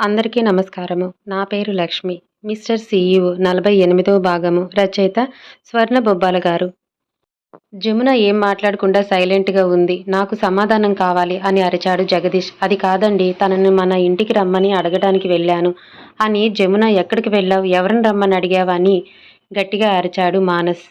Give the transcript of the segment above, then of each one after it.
అందరికీ నమస్కారము. నా పేరు లక్ష్మి. మిస్టర్ సీఈఓ నలభై ఎనిమిదవ భాగము రచయిత స్వర్ణ బొబ్బాల గారు. జమున ఏం మాట్లాడకుండా సైలెంట్గా ఉంది. నాకు సమాధానం కావాలి అని అరిచాడు జగదీష్. అది కాదండి తనని మన ఇంటికి రమ్మని అడగడానికి వెళ్ళాను. అని జమున ఎక్కడికి వెళ్ళావు? ఎవరిని రమ్మని అడిగావని గట్టిగా అరిచాడు మానస్.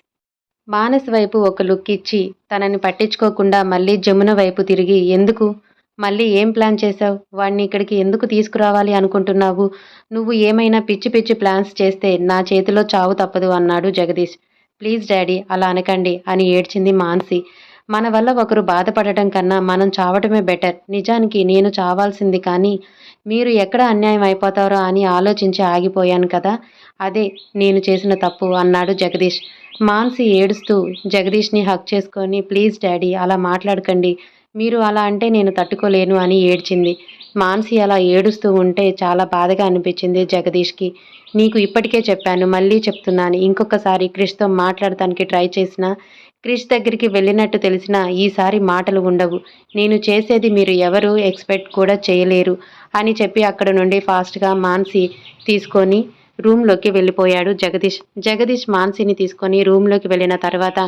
మానస్ వైపు ఒక లుక్ ఇచ్చి తనని పట్టించుకోకుండా మళ్ళీ జమున వైపు తిరిగి ఎందుకు? మళ్ళీ ఏం ప్లాన్ చేశావు? వాడిని ఇక్కడికి ఎందుకు తీసుకురావాలి అనుకుంటున్నావు? నువ్వు ఏమైనా పిచ్చి పిచ్చి ప్లాన్స్ చేస్తే నా చేతిలో చావు తప్పదు అన్నాడు జగదీష్. ప్లీజ్ డాడీ అలా అనకండి అని ఏడ్చింది మాన్సి. మన వల్ల ఒకరు బాధపడటం కన్నా మనం చావటమే బెటర్. నిజానికి నేను చావాల్సింది కానీ మీరు ఎక్కడ అన్యాయం అయిపోతారో అని ఆలోచించి ఆగిపోయాను కదా. అదే నేను చేసిన తప్పు అన్నాడు జగదీష్. మాన్సి ఏడుస్తూ జగదీష్ని హక్ చేసుకొని ప్లీజ్ డాడీ అలా మాట్లాడకండి. మీరు అలా అంటే నేను తట్టుకోలేను అని ఏడ్చింది. మాన్సి అలా ఏడుస్తూ ఉంటే చాలా బాధగా అనిపించింది జగదీష్కి. నీకు ఇప్పటికే చెప్పాను మళ్ళీ చెప్తున్నాను. ఇంకొకసారి క్రిష్తో మాట్లాడటానికి ట్రై చేసినా క్రిష్ దగ్గరికి వెళ్ళినట్టు తెలిసినా ఈసారి మాటలు ఉండవు. నేను చేసేది మీరు ఎవరు ఎక్స్పెక్ట్ కూడా చేయలేరు అని చెప్పి అక్కడ నుండి ఫాస్ట్గా మాన్సి తీసుకొని రూమ్లోకి వెళ్ళిపోయాడు జగదీష్. జగదీష్ మాన్సిని తీసుకొని రూమ్లోకి వెళ్ళిన తర్వాత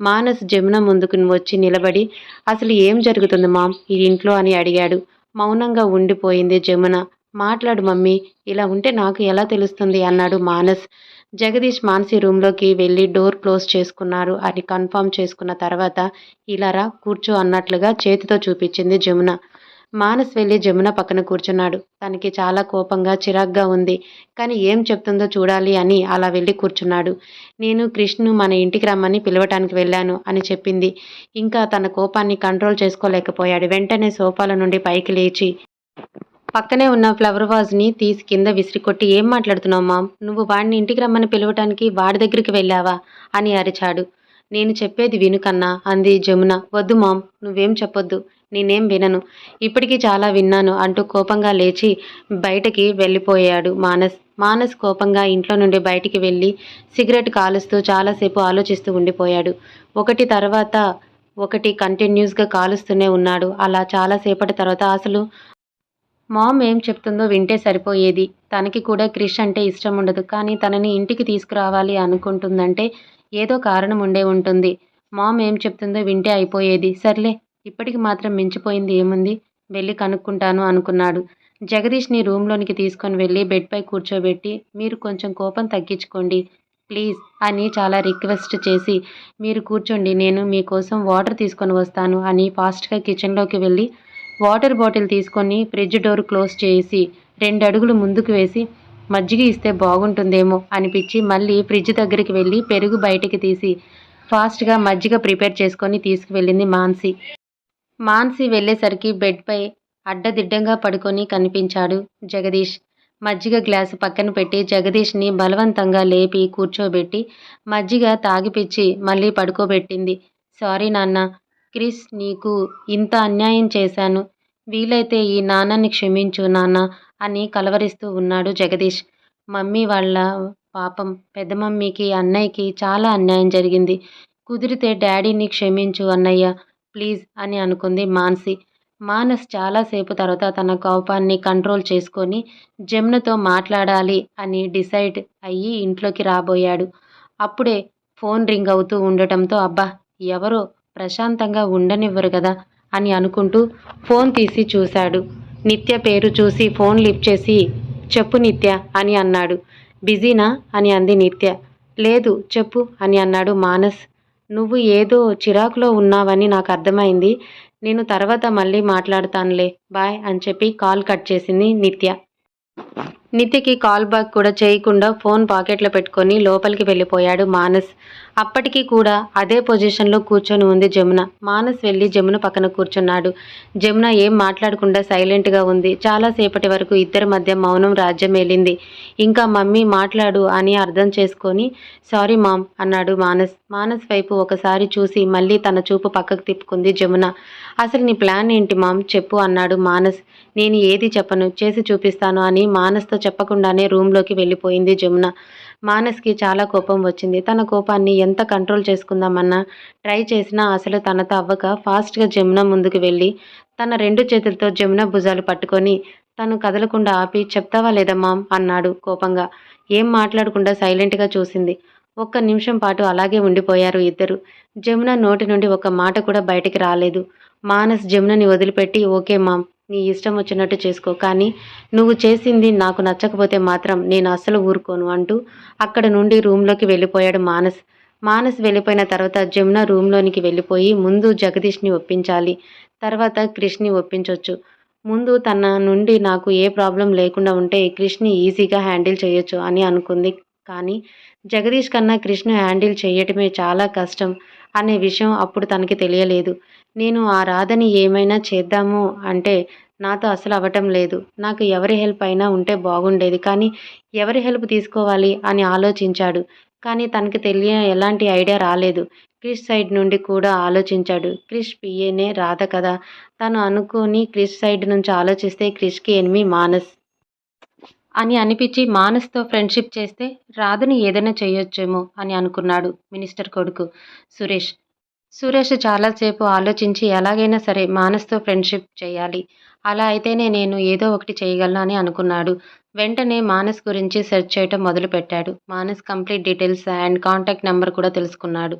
మానస్ జమున ముందుకు వచ్చి నిలబడి అసలు ఏం జరుగుతుంది మామ్? ఈ ఇంట్లో అని అడిగాడు. మౌనంగా ఉండిపోయింది జమున. మాట్లాడు మమ్మీ ఇలా ఉంటే నాకు ఎలా తెలుస్తుంది అన్నాడు మానస్. జగదీష్ మానసి రూమ్లోకి వెళ్ళి డోర్ క్లోజ్ చేసుకున్నారు. అని కన్ఫర్మ్ చేసుకున్న తర్వాత ఇలారా కూర్చో అన్నట్లుగా చేతితో చూపించింది జమున. మానస్ వెళ్ళి జమున పక్కన కూర్చున్నాడు. తనకి చాలా కోపంగా చిరాగ్గా ఉంది. కానీ ఏం చెప్తుందో చూడాలి అని అలా వెళ్ళి కూర్చున్నాడు. నేను కృష్ణు మన ఇంటికి రమ్మని పిలవటానికి వెళ్ళాను అని చెప్పింది. ఇంకా తన కోపాన్ని కంట్రోల్ చేసుకోలేకపోయాడు. వెంటనే సోఫాల నుండి పైకి లేచి పక్కనే ఉన్న ఫ్లవర్ వాజ్ని తీసి కింద విసిరికొట్టి ఏం మాట్లాడుతున్నావు మామ్? నువ్వు వాడిని ఇంటికి రమ్మని పిలవటానికి వాడి దగ్గరికి వెళ్ళావా? అని అరిచాడు. నేను చెప్పేది విను కన్నా అంది జమున. వద్దు మామ్ నువ్వేం చెప్పొద్దు. నేనేం వినను. ఇప్పటికీ చాలా విన్నాను అంటూ కోపంగా లేచి బయటకి వెళ్ళిపోయాడు మానస్. మానస్ కోపంగా ఇంట్లో నుండి బయటికి వెళ్ళి సిగరెట్ కాలుస్తూ చాలాసేపు ఆలోచిస్తూ ఉండిపోయాడు. ఒకటి తర్వాత ఒకటి కంటిన్యూస్గా కాలుస్తూనే ఉన్నాడు. అలా చాలాసేపటి తర్వాత అసలు మామ్ ఏం చెప్తుందో వింటే సరిపోయేది. తనకి కూడా క్రిష్ అంటే ఇష్టం ఉండదు. కానీ తనని ఇంటికి తీసుకురావాలి అనుకుంటుందంటే ఏదో కారణం ఉండే ఉంటుంది. మామ్ ఏం చెప్తుందో వింటే అయిపోయేది. సర్లే ఇప్పటికి మాత్రం మించిపోయింది ఏముంది? వెళ్ళి కనుక్కుంటాను అనుకున్నాడు. జగదీష్ని రూమ్లోనికి తీసుకొని వెళ్ళి బెడ్పై కూర్చోబెట్టి మీరు కొంచెం కోపం తగ్గించుకోండి. ప్లీజ్ అని చాలా రిక్వెస్ట్ చేసి మీరు కూర్చోండి నేను మీకోసం వాటర్ తీసుకొని వస్తాను అని ఫాస్ట్గా కిచెన్లోకి వెళ్ళి వాటర్ బాటిల్ తీసుకొని ఫ్రిడ్జ్ డోర్ క్లోజ్ చేసి రెండు అడుగులు ముందుకు వేసి మజ్జిగ ఇస్తే బాగుంటుందేమో అనిపించి మళ్ళీ ఫ్రిడ్జ్ దగ్గరికి వెళ్ళి పెరుగు బయటికి తీసి ఫాస్ట్గా మజ్జిగ ప్రిపేర్ చేసుకొని తీసుకువెళ్ళింది మాన్సి. మాన్సి వెళ్ళేసరికి బెడ్పై అడ్డదిడ్డంగా పడుకొని కనిపించాడు జగదీష్. మజ్జిగ గ్లాసు పక్కన పెట్టి జగదీష్ని బలవంతంగా లేపి కూర్చోబెట్టి మజ్జిగ తాగిపిచ్చి మళ్ళీ పడుకోబెట్టింది. సారీ నాన్న క్రిస్ నీకు ఇంత అన్యాయం చేశాను. వీలైతే ఈ నాన్నని క్షమించు నాన్న అని కలవరిస్తూ ఉన్నాడు జగదీష్. మమ్మీ వాళ్ళ పాపం పెద్ద మమ్మీకి అన్నయ్యకి చాలా అన్యాయం జరిగింది. కుదిరితే డాడీని క్షమించు అన్నయ్య. ప్లీజ్ అని అనుకుంది మాన్సి. మానస్ చాలాసేపు తర్వాత తన కోపాన్ని కంట్రోల్ చేసుకొని జమునతో మాట్లాడాలి అని డిసైడ్ అయ్యి ఇంట్లోకి రాబోయాడు. అప్పుడే ఫోన్ రింగ్ అవుతూ ఉండటంతో అబ్బా ఎవరో ప్రశాంతంగా ఉండనివ్వరు కదా అని అనుకుంటూ ఫోన్ తీసి చూశాడు. నిత్య పేరు చూసి ఫోన్ లిఫ్ట్ చేసి చెప్పు నిత్య అని అన్నాడు. బిజీనా అని అంది నిత్య. లేదు చెప్పు అని అన్నాడు మానస్. నువ్వు ఏదో చిరాకులో ఉన్నావని నాకు అర్థమైంది. నేను తర్వాత మళ్ళీ మాట్లాడతానులే. బాయ్ అని చెప్పి కాల్ కట్ చేసింది నిత్య. నిత్యకి కాల్ బ్యాక్ కూడా చేయకుండా ఫోన్ పాకెట్లో పెట్టుకొని లోపలికి వెళ్ళిపోయాడు మానస్. అప్పటికి కూడా అదే పొజిషన్లో కూర్చొని ఉంది జమున. మానస్ వెళ్ళి జమున పక్కన కూర్చున్నాడు. జమున ఏం మాట్లాడకుండా సైలెంట్గా ఉంది. చాలాసేపటి వరకు ఇద్దరి మధ్య మౌనం రాజ్యం వెళ్ళింది ఇంకా మమ్మీ మాట్లాడు అని అర్థం చేసుకొని సారీ మామ్ అన్నాడు మానస్. మానస్ వైపు ఒకసారి చూసి మళ్ళీ తన చూపు పక్కకు తిప్పుకుంది జమున. అసలు నీ ప్లాన్ ఏంటి మామ్? చెప్పు అన్నాడు మానస్. నేను ఏది చెప్పను? చేసి చూపిస్తాను అని మానస్తో చెప్పకుండానే రూమ్లోకి వెళ్ళిపోయింది జమున. మానస్కి చాలా కోపం వచ్చింది. తన కోపాన్ని ఎంత కంట్రోల్ చేసుకుందామన్నా ట్రై చేసినా అసలు తనతో అవ్వక ఫాస్ట్గా జమున ముందుకు వెళ్ళి తన రెండు చేతులతో జమున భుజాలు పట్టుకొని తను కదలకుండా ఆపి చెప్తావా లేదా మామ్? అన్నాడు కోపంగా. ఏం మాట్లాడకుండా సైలెంట్గా చూసింది. ఒక్క నిమిషం పాటు అలాగే ఉండిపోయారు ఇద్దరు. జమున నోటి నుండి ఒక మాట కూడా బయటికి రాలేదు. మానస్ జమునని వదిలిపెట్టి ఓకే మామ్ నీ ఇష్టం వచ్చినట్టు చేసుకో కానీ నువ్వు చేసింది నాకు నచ్చకపోతే మాత్రం నేను అస్సలు ఊరుకోను అంటూ అక్కడ నుండి రూమ్లోకి వెళ్ళిపోయాడు మానస్. మానస్ వెళ్ళిపోయిన తర్వాత జమున రూమ్లోనికి వెళ్ళిపోయి ముందు జగదీష్ని ఒప్పించాలి తర్వాత క్రిష్ని ఒప్పించవచ్చు ముందు తన నుండి నాకు ఏ ప్రాబ్లం లేకుండా ఉంటే క్రిష్ని ఈజీగా హ్యాండిల్ చేయొచ్చు అని అనుకుంది. కానీ జగదీష్ కన్నా కృష్ణ హ్యాండిల్ చేయటమే చాలా కష్టం అనే విషయం అప్పుడు తనకి తెలియలేదు. నేను ఆ రాధని ఏమైనా చేద్దాము అంటే నాతో అసలు అవ్వటం లేదు. నాకు ఎవరి హెల్ప్ అయినా ఉంటే బాగుండేది. కానీ ఎవరి హెల్ప్ తీసుకోవాలి అని ఆలోచించాడు. కానీ తనకి తెలియ ఎలాంటి ఐడియా రాలేదు. క్రిష్ సైడ్ నుండి కూడా ఆలోచించాడు. క్రిష్ పిఏనే రాధ కదా. తను అనుకుని క్రిష్ సైడ్ నుంచి ఆలోచిస్తే క్రిష్కి ఎనిమి మానస్. అని అనిపించి మానస్తో ఫ్రెండ్షిప్ చేస్తే రాధని ఏదైనా చేయొచ్చేమో అని అనుకున్నాడు మినిస్టర్ కొడుకు సురేష్. సురేష్ చాలాసేపు ఆలోచించి ఎలాగైనా సరే మానస్తో ఫ్రెండ్షిప్ చేయాలి. అలా అయితేనే నేను ఏదో ఒకటి చేయగలను అని అనుకున్నాడు. వెంటనే మానస్ గురించి సెర్చ్ చేయటం మొదలుపెట్టాడు. Manas complete details and contact number కూడా తెలుసుకున్నాడు.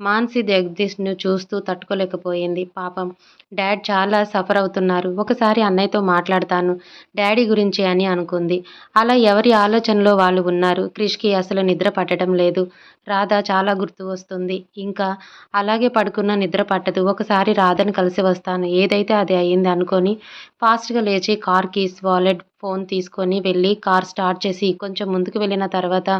మాన్సి జగదీష్ను చూస్తూ తట్టుకోలేకపోయింది. పాపం. డాడ్ చాలా సఫర్ అవుతున్నారు. ఒకసారి అన్నయ్యతో మాట్లాడతాను. డాడీ గురించి అని అనుకుంది. అలా ఎవరి ఆలోచనలో వాళ్ళు ఉన్నారు? క్రిష్కి అసలు నిద్ర పట్టడం లేదు. రాధ చాలా గుర్తు వస్తుంది. ఇంకా అలాగే పడుకున్న నిద్ర పట్టదు. ఒకసారి రాధని కలిసి వస్తాను. ఏదైతే అది అయ్యింది అనుకొని ఫాస్ట్గా లేచి కార్ కీస్ వాలెట్ ఫోన్ తీసుకొని వెళ్ళి కార్ స్టార్ట్ చేసి కొంచెం ముందుకు వెళ్ళిన తర్వాత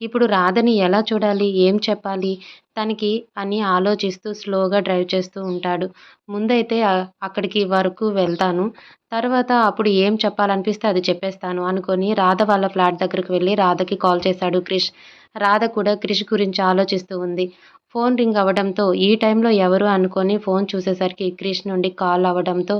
ఇప్పుడు రాధని ఎలా చూడాలి? ఏం చెప్పాలి? తనకి అని ఆలోచిస్తూ స్లోగా డ్రైవ్ చేస్తూ ఉంటాడు. ముందైతే అక్కడికి వరకు వెళ్తాను. తర్వాత అప్పుడు ఏం చెప్పాలనిపిస్తే అది చెప్పేస్తాను అనుకొని రాధ వాళ్ళ ఫ్లాట్ దగ్గరికి వెళ్ళి రాధకి కాల్ చేశాడు క్రిష్. రాధ కూడా క్రిష్ గురించి ఆలోచిస్తూ ఉంది. ఫోన్ రింగ్ అవ్వడంతో ఈ టైంలో ఎవరు అనుకొని ఫోన్ చూసేసరికి క్రిష్ నుండి కాల్ అవ్వడంతో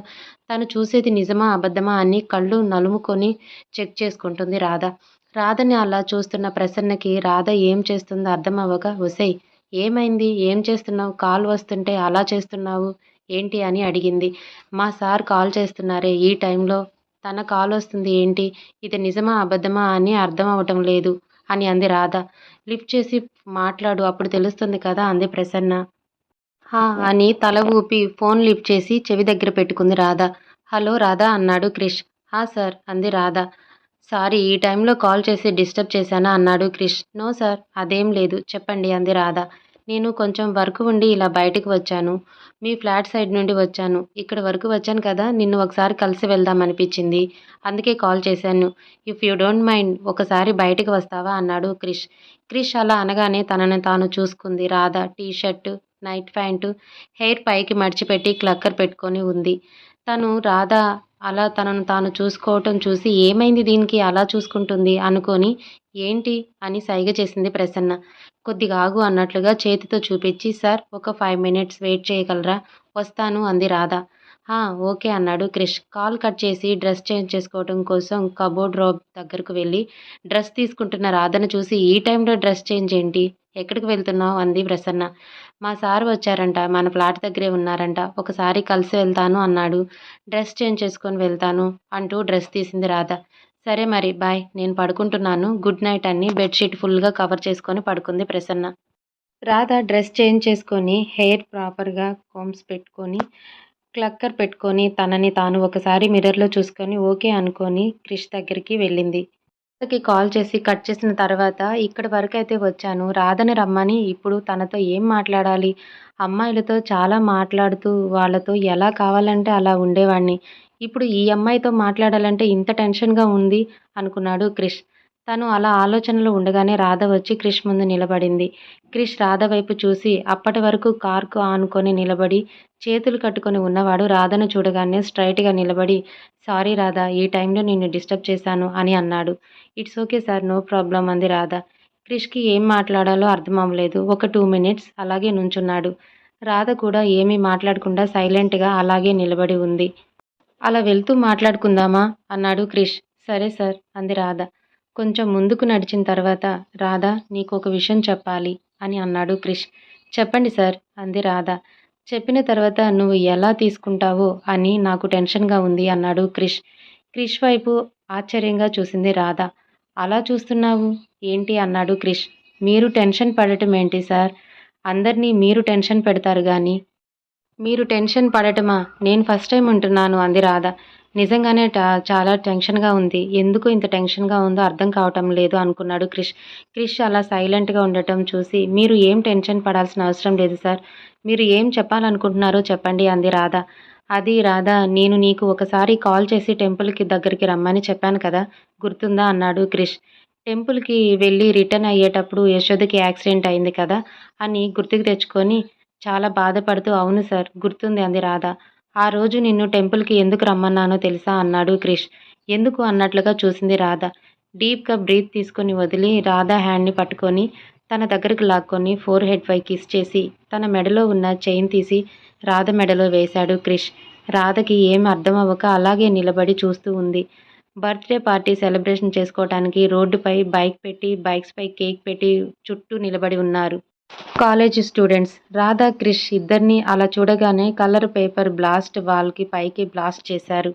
తను చూసేది నిజమా అబద్ధమా అని కళ్ళు నలుముకొని చెక్ చేసుకుంటుంది రాధ. రాధని అలా చూస్తున్న ప్రసన్నకి రాధ ఏం చేస్తుందో అర్థం అవ్వక ఒసై ఏమైంది? ఏం చేస్తున్నావు? కాల్ వస్తుంటే అలా చేస్తున్నావు? ఏంటి? అని అడిగింది. మా సార్ కాల్ చేస్తున్నారే ఈ టైంలో. తన కాల్ వస్తుంది ఏంటి? ఇది నిజమా? అబద్ధమా? అని అర్థం అవ్వటం లేదు అని అంది రాధ. లిఫ్ట్ చేసి మాట్లాడు అప్పుడు తెలుస్తుంది కదా అంది ప్రసన్న. హా అని తల ఊపి ఫోన్ లిఫ్ట్ చేసి చెవి దగ్గర పెట్టుకుంది రాధ. హలో రాధా అన్నాడు క్రిష్. హా సార్ అంది రాధ. సారీ ఈ టైంలో కాల్ చేసి డిస్టర్బ్ చేశానా? అన్నాడు క్రిష్. నో సార్ అదేం లేదు. చెప్పండి అంది రాధ. నేను కొంచెం వర్క్ ఉండి ఇలా బయటకు వచ్చాను. మీ ఫ్లాట్ సైడ్ నుండి వచ్చాను. ఇక్కడ వరకు వచ్చాను కదా నిన్ను ఒకసారి కలిసి వెళ్దాం అనిపించింది. అందుకే కాల్ చేశాను. ఇఫ్ యూ డోంట్ మైండ్ ఒకసారి బయటకు వస్తావా? అన్నాడు క్రిష్. క్రిష్ అలా అనగానే తనని తాను చూసుకుంది. Radha T shirt night pant hair పైకి మడిచిపెట్టి క్లక్కర్ పెట్టుకొని ఉంది. తను రాధ అలా తనను తాను చూసుకోవటం చూసి ఏమైంది దీనికి? అలా చూసుకుంటుంది అనుకొని ఏంటి? అని సైగ చేసింది ప్రసన్న. కొద్దిగా ఆగు అన్నట్లుగా చేతితో చూపించి సార్ ఒక ఫైవ్ మినిట్స్ వెయిట్ చేయగలరా? వస్తాను అంది రాధా. ఓకే అన్నాడు క్రిష్. కాల్ కట్ చేసి డ్రెస్ చేంజ్ చేసుకోవడం కోసం కబోర్డ్ రోబ్ దగ్గరకు వెళ్ళి డ్రెస్ తీసుకుంటున్న రాధను చూసి ఈ టైంలో డ్రెస్ చేంజ్ ఏంటి? ఎక్కడికి వెళ్తున్నావు? అంది ప్రసన్న. మా సార్ వచ్చారంట మన ఫ్లాట్ దగ్గరే ఉన్నారంట ఒకసారి కలిసి వెళ్తాను అన్నాడు. డ్రెస్ చేంజ్ చేసుకొని వెళ్తాను అంటూ డ్రెస్ తీసింది రాధ. సరే మరి బాయ్ నేను పడుకుంటున్నాను. గుడ్ నైట్ అని బెడ్షీట్ ఫుల్గా కవర్ చేసుకొని పడుకుంది ప్రసన్న. రాధ డ్రెస్ చేంజ్ చేసుకొని హెయిర్ ప్రాపర్గా కోమ్స్ పెట్టుకొని క్లక్కర్ పెట్టుకొని తనని తాను ఒకసారి మిర్రర్లో చూసుకొని ఓకే అనుకొని క్రిష్ దగ్గరికి వెళ్ళింది. రాధకి కాల్ చేసి కట్ చేసిన తర్వాత ఇక్కడి వరకు అయితే వచ్చాను. రాధని రమ్మని ఇప్పుడు తనతో ఏం మాట్లాడాలి? అమ్మాయిలతో చాలా మాట్లాడుతూ వాళ్ళతో ఎలా కావాలంటే అలా ఉండేవాడిని ఇప్పుడు ఈ అమ్మాయితో మాట్లాడాలంటే ఇంత టెన్షన్గా ఉంది అనుకున్నాడు క్రిష్. తను అలా ఆలోచనలో ఉండగానే రాధ వచ్చి క్రిష్ ముందు నిలబడింది. క్రిష్ రాధ వైపు చూసి అప్పటి వరకు కార్కు ఆనుకొని నిలబడి చేతులు కట్టుకొని ఉన్నవాడు రాధను చూడగానే స్ట్రైట్గా నిలబడి సారీ రాధ ఈ టైంలో నిన్ను డిస్టర్బ్ చేశాను అని అన్నాడు. It's okay sir no problem అంది రాధ. క్రిష్కి ఏం మాట్లాడాలో అర్థం అవ్వలేదు. ఒక టూ మినిట్స్ అలాగే నుంచున్నాడు. రాధ కూడా ఏమీ మాట్లాడకుండా సైలెంట్గా అలాగే నిలబడి ఉంది. అలా వెళ్తూ మాట్లాడుకుందామా? అన్నాడు క్రిష్. సరే సార్ అంది రాధ. కొంచెం ముందుకు నడిచిన తర్వాత రాధా నీకు ఒక విషయం చెప్పాలి అని అన్నాడు క్రిష్. చెప్పండి సార్ అంది రాధ. చెప్పిన తర్వాత నువ్వు ఎలా తీసుకుంటావో అని నాకు టెన్షన్గా ఉంది అన్నాడు క్రిష్. క్రిష్ వైపు ఆశ్చర్యంగా చూసింది రాధ. అలా చూస్తున్నావు? ఏంటి? అన్నాడు క్రిష్. మీరు టెన్షన్ పడటం ఏంటి సార్? అందరినీ మీరు టెన్షన్ పెడతారు కానీ మీరు టెన్షన్ పడటమా? నేను ఫస్ట్ టైం ఉంటున్నాను అంది రాధ. నిజంగానే టా- చాలా టెన్షన్గా ఉంది. ఎందుకు ఇంత టెన్షన్గా ఉందో అర్థం కావటం లేదు అనుకున్నాడు క్రిష్. క్రిష్ అలా సైలెంట్గా ఉండటం చూసి మీరు ఏం టెన్షన్ పడాల్సిన అవసరం లేదు సార్. మీరు ఏం చెప్పాలనుకుంటున్నారో చెప్పండి అంది రాధ. అది రాధ నేను నీకు ఒకసారి కాల్ చేసి టెంపుల్కి దగ్గరికి రమ్మని చెప్పాను కదా గుర్తుందా అన్నాడు క్రిష్. టెంపుల్కి వెళ్ళి రిటర్న్ అయ్యేటప్పుడు యశోదకి యాక్సిడెంట్ అయింది కదా అని గుర్తుకు తెచ్చుకొని చాలా బాధపడుతూ అవును సార్ గుర్తుంది అంది రాధ. ఆ రోజు నిన్ను టెంపుల్కి ఎందుకు రమ్మన్నానో తెలుసా? అన్నాడు క్రిష్. ఎందుకు అన్నట్లుగా చూసింది రాధ. డీప్గా బ్రీత్ తీసుకొని వదిలి రాధ హ్యాండ్ని పట్టుకొని తన దగ్గరకు లాక్కొని ఫోర్ హెడ్ పై కిస్ చేసి తన మెడలో ఉన్న చైన్ తీసి రాధ మెడలో వేశాడు క్రిష్. రాధకి ఏం అర్థం అవ్వక అలాగే నిలబడి చూస్తూ ఉంది. బర్త్డే పార్టీ సెలబ్రేషన్ చేసుకోవడానికి రోడ్డుపై బైక్ పెట్టి బైక్స్ పై కేక్ పెట్టి చుట్టూ నిలబడి ఉన్నారు. కాలేజ్ స్టూడెంట్స్ రాధా క్రిష్ ఇద్దరిని అలా చూడగానే కలర్ పేపర్ బ్లాస్ట్ వాల్కి పైకి బ్లాస్ట్ చేశారు.